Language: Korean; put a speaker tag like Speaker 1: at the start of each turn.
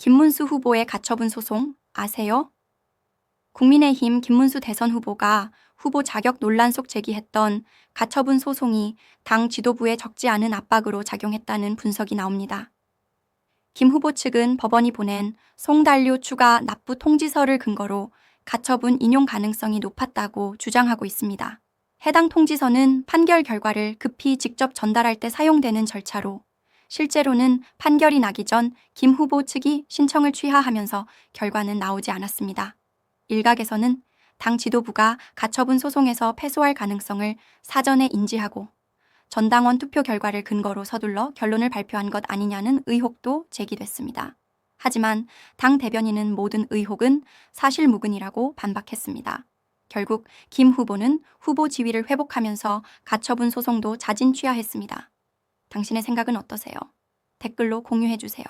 Speaker 1: 김문수 후보의 가처분 소송 아세요? 국민의힘 김문수 대선 후보가 후보 자격 논란 속 제기했던 가처분 소송이 당 지도부에 적지 않은 압박으로 작용했다는 분석이 나옵니다. 김 후보 측은 법원이 보낸 송달료 추가 납부 통지서를 근거로 가처분 인용 가능성이 높았다고 주장하고 있습니다. 해당 통지서는 판결 결과를 급히 직접 전달할 때 사용되는 절차로 실제로는 판결이 나기 전 김 후보 측이 신청을 취하하면서 결과는 나오지 않았습니다. 일각에서는 당 지도부가 가처분 소송에서 패소할 가능성을 사전에 인지하고 전당원 투표 결과를 근거로 서둘러 결론을 발표한 것 아니냐는 의혹도 제기됐습니다. 하지만 당 대변인은 모든 의혹은 사실무근이라고 반박했습니다. 결국 김 후보는 후보 지위를 회복하면서 가처분 소송도 자진 취하했습니다. 당신의 생각은 어떠세요? 댓글로 공유해 주세요.